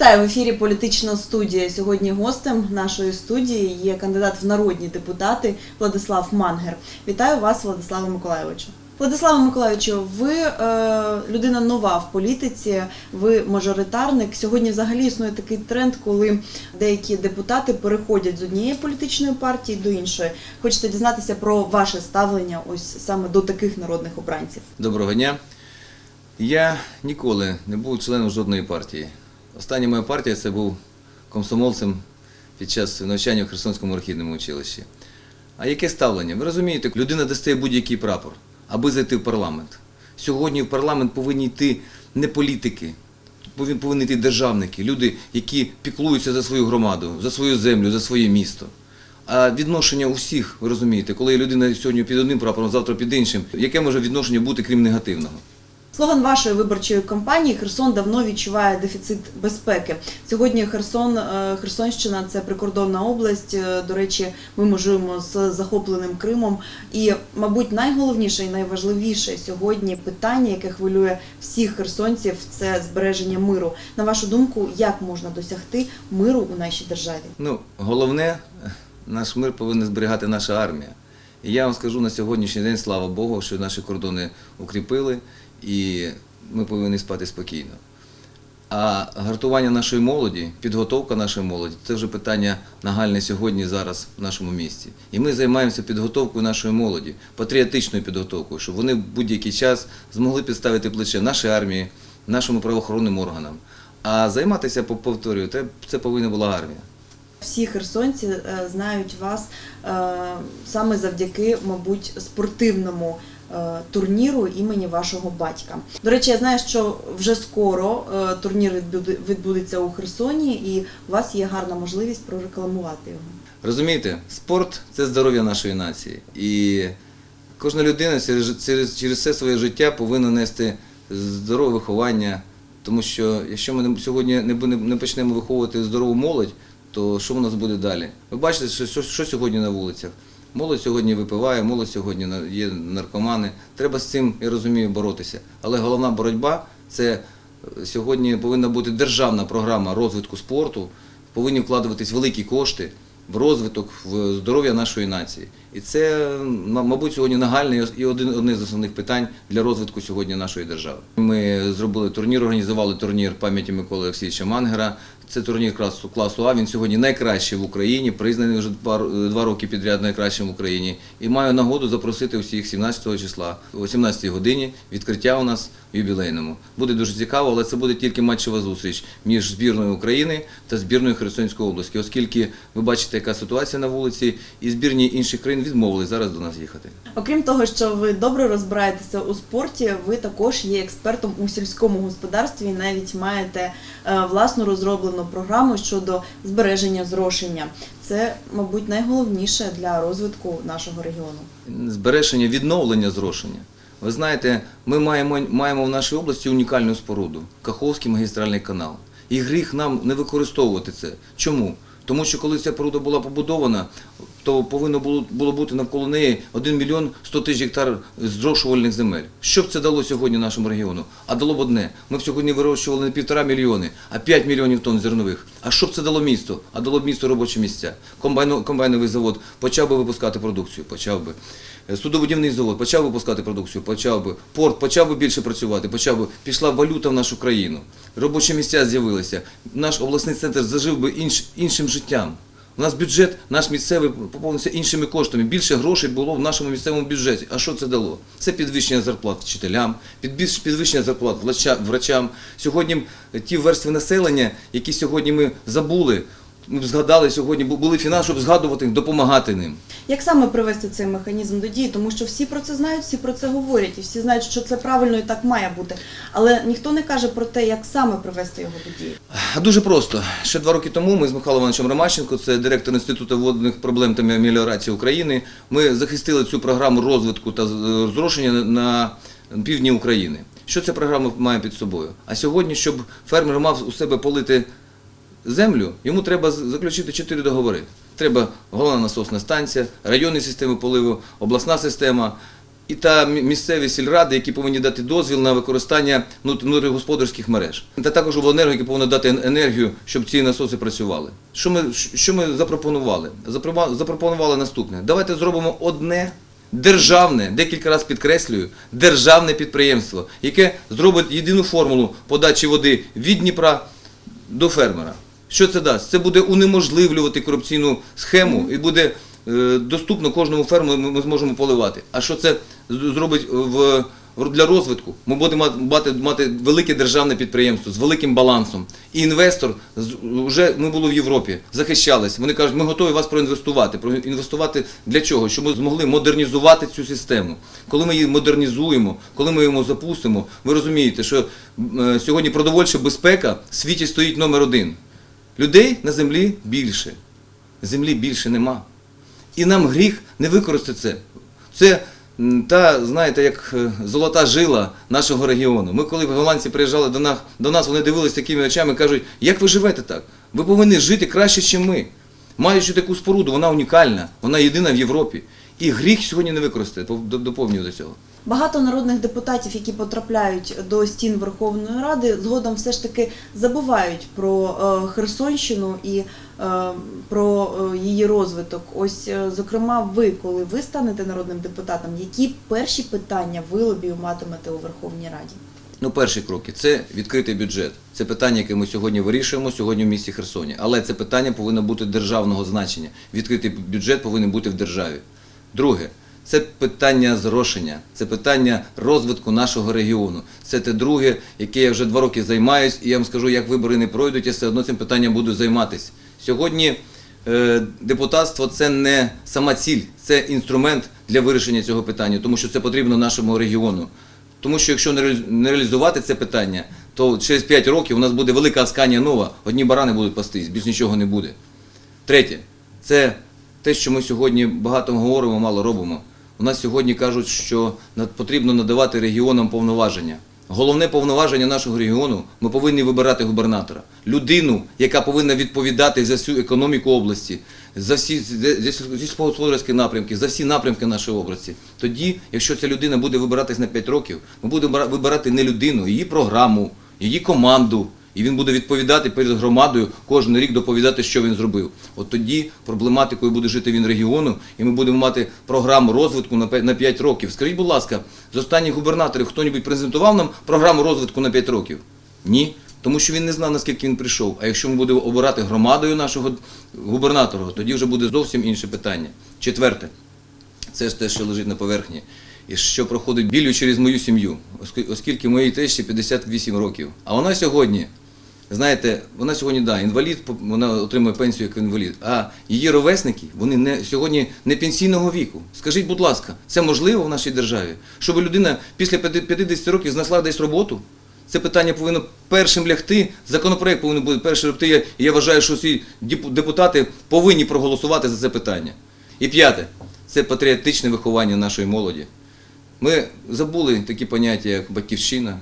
Вітаю в ефірі Політична студія. Сьогодні гостем нашої студії є кандидат в народні депутати Владислав Мангер. Вітаю вас, Владиславе Миколайовичу. Владиславе Миколайовичу, ви е, людина нова в політиці, ви мажоритарник. Сьогодні взагалі існує такий тренд, коли деякі депутати переходять з однієї політичної партії до іншої. Хочете дізнатися про ваше ставлення ось саме до таких народних обранців? Доброго дня. Я ніколи не був членом жодної партії. Остання моя партія це був комсомольцем під час навчання в Херсонському архівному училищі. А яке ставлення? Ви розумієте, людина достає будь-який прапор, аби зайти в парламент. Сьогодні в парламент повинні йти не політики, повинні, йти державники, люди, які піклуються за свою громаду, за свою землю, за своє місто. А відношення у всіх, ви розумієте, коли людина сьогодні під одним прапором, завтра під іншим, яке може відношення бути крім негативного? Слоган вашої виборчої кампанії Херсон давно відчуває дефіцит безпеки. Сьогодні Херсон, е, Херсонщина це прикордонна область. Е, До речі, ми межуємо з захопленим Кримом. І, мабуть, найголовніше і найважливіше сьогодні питання, яке хвилює всіх херсонців, це збереження миру. На вашу думку, як можна досягти миру у нашій державі? Ну, головне, наш мир повинна зберігати наша армія. І я вам скажу на сьогоднішній день, слава Богу, що наші кордони укріпили і ми повинні спати спокійно. А гартування нашої молоді, підготовка нашої молоді це вже питання нагальне сьогодні, зараз в нашому місті. І ми займаємося підготовкою нашої молоді, патріотичною підготовкою, щоб вони в будь-який час змогли підставити плече нашій армії, нашим правоохоронним органам. А займатися, повторюю, це повинна була армія. Всі херсонці е, знають вас е, саме завдяки, мабуть, спортивному е, турніру імені вашого батька. До речі, я знаю, що вже скоро турнір відбуде- відбудеться у Херсоні, і у вас є гарна можливість прорекламувати його. Розумієте, спорт це здоров'я нашої нації. І кожна людина через, все своє життя повинна нести здорове виховання. Тому що якщо ми сьогодні не почнемо виховувати здорову молодь, то що в нас буде далі? Ви бачите, що, що, сьогодні на вулицях? Молодь сьогодні випиває, молодь сьогодні є наркомани. Треба з цим, я розумію, боротися. Але головна боротьба це е, сьогодні повинна бути державна програма розвитку спорту, повинні вкладуватись великі кошти в розвиток, в здоров'я нашої нації. І це, мабуть, сьогодні нагальне і один одне з основних питань для розвитку сьогодні нашої держави. Ми зробили турнір, організували турнір пам'яті Миколи Олексійовича Мангера. Це турнір класу, класу А. Він сьогодні найкращий в Україні, признаний вже два, два роки підряд найкращим в Україні. І маю нагоду запросити усіх 17 числа о 17 годині. Відкриття у нас в юбілейному. Буде дуже цікаво, але це буде тільки матчева зустріч між збірною України та збірною Херсонської області, оскільки ви бачите, яка ситуація на вулиці, і збірні інших країн відмовили зараз до нас їхати. Окрім того, що ви добре розбираєтеся у спорті, ви також є експертом у сільському господарстві і навіть маєте е, власну розроблену програму щодо збереження зрошення. Це, мабуть, найголовніше для розвитку нашого регіону. збереження, відновлення зрошення. Ви знаєте, ми маємо, маємо в нашій області унікальну споруду Каховський магістральний канал. І гріх нам не використовувати це. Чому? Тому що коли ця споруда була побудована, то повинно було, було бути навколо неї 1 мільйон 100 тисяч гектар зрошувальних земель. Що б це дало сьогодні нашому регіону? А дало б одне. Ми б сьогодні вирощували не півтора мільйони, а 5 мільйонів тонн зернових. А що б це дало місту? А дало б місту робочі місця. Комбайно, комбайновий завод почав би випускати продукцію, почав би. Е, Судоводівний завод почав випускати продукцію, почав би. Порт почав би більше працювати, почав би. Пішла валюта в нашу країну. Робочі місця з'явилися. Наш обласний центр зажив би інш, іншим життям. У нас бюджет, наш місцевий поповнився іншими коштами. Більше грошей було в нашому місцевому бюджеті. А що це дало? Це підвищення зарплат вчителям, підвищення зарплат врачам. Сьогодні ті верстви населення, які сьогодні ми забули, згадали сьогодні, бу- були фінанси, щоб згадувати, їм, допомагати ним. Як саме привести цей механізм до дії? Тому що всі про це знають, всі про це говорять, і всі знають, що це правильно і так має бути. Але ніхто не каже про те, як саме привести його до дії. Дуже просто. Ще два роки тому ми з Михайлом Івановичем Ромащенко, це директор Інституту водних проблем та меліорації України. Ми захистили цю програму розвитку та зрошення на півдні України. Що ця програма має під собою? А сьогодні, щоб фермер мав у себе полити землю, йому треба заключити чотири договори. Треба головна насосна станція, районні системи поливу, обласна система і та місцеві сільради, які повинні дати дозвіл на використання внут- внутрігосподарських мереж. Та також обленерго, які повинні дати енергію, щоб ці насоси працювали. Що ми, що ми запропонували? Запропонували наступне. Давайте зробимо одне державне, декілька разів підкреслюю, державне підприємство, яке зробить єдину формулу подачі води від Дніпра до фермера. Що це дасть? Це буде унеможливлювати корупційну схему і буде е, доступно кожному фермеру, ми, зможемо поливати. А що це зробить в, в- для розвитку? Ми будемо мати, мати велике державне підприємство з великим балансом. І інвестор вже ми були в Європі, захищались. Вони кажуть, ми готові вас проінвестувати. Проінвестувати для чого? Щоб ми змогли модернізувати цю систему. Коли ми її модернізуємо, коли ми її запустимо, ви розумієте, що е, сьогодні продовольча безпека в світі стоїть номер один. Людей на землі більше. Землі більше нема. І нам гріх не використати це. Це та, знаєте, як е, золота жила нашого регіону. Ми, коли голландці приїжджали до нас, до нас вони дивилися такими очами, кажуть, як ви живете так? Ви повинні жити краще, ніж ми. Маючи таку споруду, вона унікальна, вона єдина в Європі. І гріх сьогодні не використати, доповнюю до цього. Багато народних депутатів, які потрапляють до стін Верховної Ради, згодом все ж таки забувають про е, Херсонщину і е, про е, її розвиток. Ось, зокрема, ви, коли ви станете народним депутатом, які перші питання ви лобіюватимете у Верховній Раді? Ну, перші кроки це відкритий бюджет. Це питання, яке ми сьогодні вирішуємо сьогодні в місті Херсоні. Але це питання повинно бути державного значення. Відкритий бюджет повинен бути в державі. Друге, це питання зрошення, це питання розвитку нашого регіону. Це те друге, яке я вже два роки займаюсь, і я вам скажу, як вибори не пройдуть, я все одно цим питанням буду займатися. Сьогодні е, депутатство це не сама ціль, це інструмент для вирішення цього питання, тому що це потрібно нашому регіону. Тому що якщо не реалізувати це питання, то через 5 років у нас буде велика Асканія нова, одні барани будуть пастись, більш нічого не буде. Третє, це те, що ми сьогодні багато говоримо, мало робимо. У нас сьогодні кажуть, що потрібно надавати регіонам повноваження. Головне повноваження нашого регіону ми повинні вибирати губернатора, людину, яка повинна відповідати за всю економіку області, за всі сільськогосподарські напрямки, за всі напрямки нашої області. Тоді, якщо ця людина буде вибиратись на 5 років, ми будемо вибирати не людину, її програму, її команду. І він буде відповідати перед громадою кожен рік доповідати, що він зробив. От тоді проблематикою буде жити він регіону, і ми будемо мати програму розвитку на пе- 5 років. Скажіть, будь ласка, з останніх губернаторів хто-небудь презентував нам програму розвитку на 5 років? Ні. Тому що він не знав, наскільки він прийшов. А якщо ми будемо обирати громадою нашого губернатора, тоді вже буде зовсім інше питання. Четверте, це ж те, що лежить на поверхні, і що проходить білю через мою сім'ю, оскільки моїй тещі 58 років. А вона сьогодні, знаєте, вона сьогодні да, інвалід, вона отримує пенсію як інвалід. А її ровесники, вони не сьогодні не пенсійного віку. Скажіть, будь ласка, це можливо в нашій державі, щоб людина після 50 років знайшла десь роботу? Це питання повинно першим лягти. Законопроект повинен бути першим лягти. І я вважаю, що всі депутати повинні проголосувати за це питання. І п'яте це патріотичне виховання нашої молоді. Ми забули такі поняття, як батьківщина,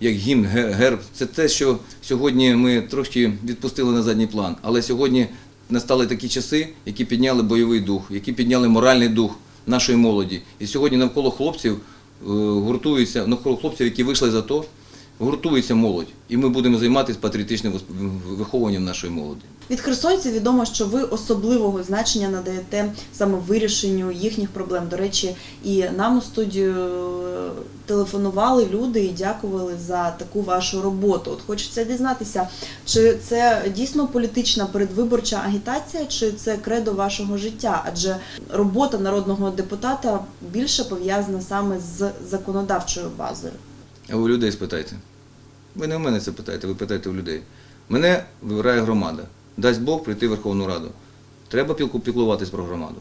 як гімн, герб. Це те, що сьогодні ми трошки відпустили на задній план. Але сьогодні настали такі часи, які підняли бойовий дух, які підняли моральний дух нашої молоді. І сьогодні навколо хлопців е, гуртуються, навколо хлопців, які вийшли за то, гуртується молодь. І ми будемо займатися патріотичним виховуванням нашої молоді. Від херсонців відомо, що ви особливого значення надаєте саме вирішенню їхніх проблем. До речі, і нам у студію телефонували люди і дякували за таку вашу роботу. От хочеться дізнатися, чи це дійсно політична передвиборча агітація, чи це кредо вашого життя? Адже робота народного депутата більше пов'язана саме з законодавчою базою. А у людей спитайте. Ви не в мене це питаєте, ви питаєте у людей. Мене вибирає громада. Дасть Бог прийти в Верховну Раду. Треба піклуватись про громаду.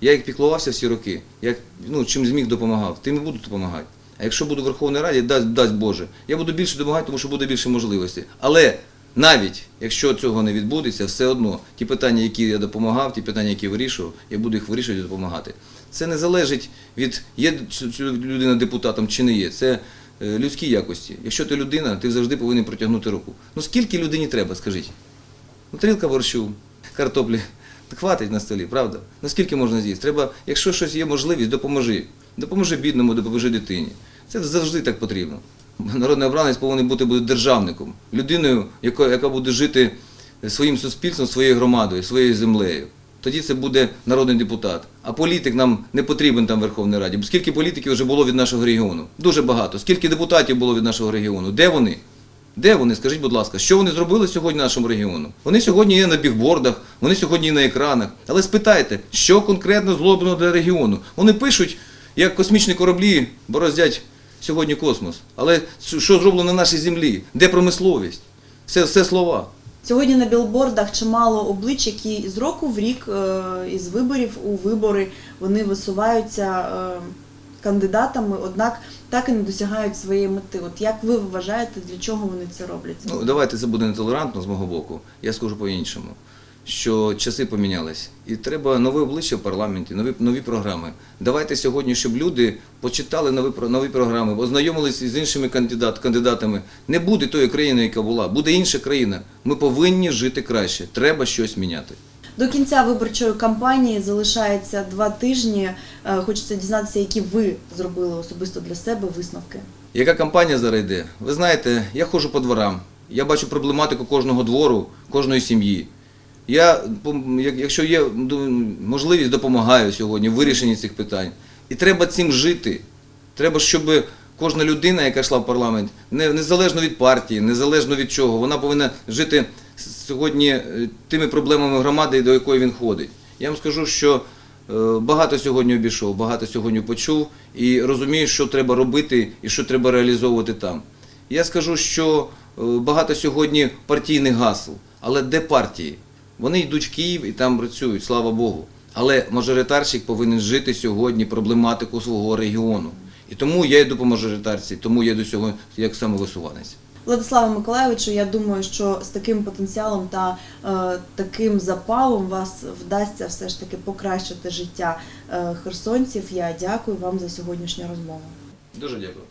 Я як піклувався всі роки, як ну, чим зміг допомагав, тим і буду допомагати. А якщо буду в Верховній Раді, дасть, дасть Боже, я буду більше допомагати, тому що буде більше можливостей. Але навіть якщо цього не відбудеться, все одно ті питання, які я допомагав, ті питання, які вирішував, я буду їх вирішувати і допомагати. Це не залежить від є людина депутатом чи не є. Це е, людські якості. Якщо ти людина, ти завжди повинен протягнути руку. Ну скільки людині треба, скажіть? Ну, тарілка борщу, картоплі. Хватить на столі, правда? Ну скільки можна з'їсти? Треба, якщо щось є можливість, допоможи. допоможи бідному, допоможи дитині. Це завжди так потрібно. Народний обранець повинен бути державником, людиною, яка, яка буде жити своїм суспільством, своєю громадою, своєю землею. Тоді це буде народний депутат. А політик нам не потрібен там в Верховній Раді. Бо скільки політиків вже було від нашого регіону? Дуже багато. Скільки депутатів було від нашого регіону? Де вони? Де вони? Скажіть, будь ласка, що вони зробили сьогодні нашому регіону? Вони сьогодні є на бігбордах, вони сьогодні є на екранах. Але спитайте, що конкретно зроблено для регіону? Вони пишуть, як космічні кораблі бороздять сьогодні космос. Але що зроблено на нашій землі? Де промисловість? Це все слова. Сьогодні на білбордах чимало облич, які з року в рік, е, із виборів у вибори, вони висуваються е, кандидатами, однак так і не досягають своєї мети. От як ви вважаєте, для чого вони це роблять? Ну, давайте це буде нетолерантно з мого боку. Я скажу по-іншому, що часи помінялись. І треба нове обличчя в парламенті, нові, нові програми. Давайте сьогодні, щоб люди почитали нові, нові програми, ознайомилися з іншими кандидат, кандидатами. Не буде тої країни, яка була, буде інша країна. Ми повинні жити краще. Треба щось міняти. До кінця виборчої кампанії залишається два тижні. Е, Хочеться дізнатися, які ви зробили особисто для себе висновки. Яка кампанія зараз йде? Ви знаєте, я ходжу по дворам, я бачу проблематику кожного двору, кожної сім'ї. Я, якщо є можливість, допомагаю сьогодні в вирішенні цих питань. І треба цим жити. Треба, щоб кожна людина, яка йшла в парламент, незалежно від партії, незалежно від чого, вона повинна жити сьогодні е, тими проблемами громади, до якої він ходить. Я вам скажу, що Е, Багато сьогодні обійшов, багато сьогодні почув і розумію, що треба робити і що треба реалізовувати там. Я скажу, що е, багато сьогодні партійних гасел, але де партії? Вони йдуть в Київ і там працюють, слава Богу. Але мажоритарщик повинен жити сьогодні проблематику свого регіону. І тому я йду по мажоритарці, тому я йду сьогодні як самовисуванець. Владиславе Миколаєвичу, я думаю, що з таким потенціалом та е, таким запалом вас вдасться все ж таки покращити життя е, херсонців. Я дякую вам за сьогоднішню розмову. Дуже дякую.